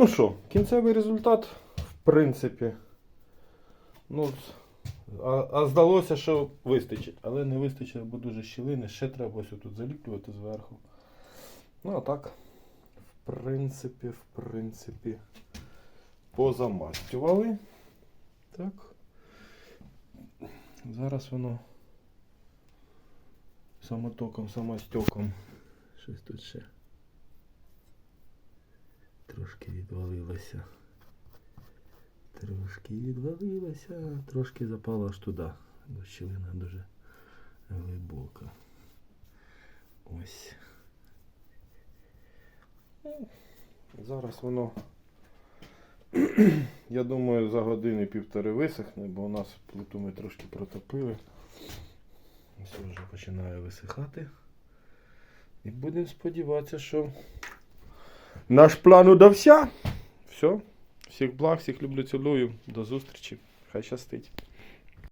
Ну що, кінцевий результат, в принципі. Ну, а, а здалося, що вистачить. Але не вистачить, бо дуже щілини. Ще треба ось тут заліплювати зверху. Ну, а так, в принципі, в принципі, позамастювали. Так. Зараз воно самотоком, самостьоком. Щось тут ще трошки відвалилося. Трошки відвалилося, трошки запало аж туди. Бо щілина дуже глибока. Ось. Ну, Зараз воно, я думаю, за години півтори висохне, бо у нас плиту ми трошки протопили. Ось вже починає висихати. І будемо сподіватися, що наш план удався. Все. Всіх благ, всіх люблю, цілую. До зустрічі. Хай щастить.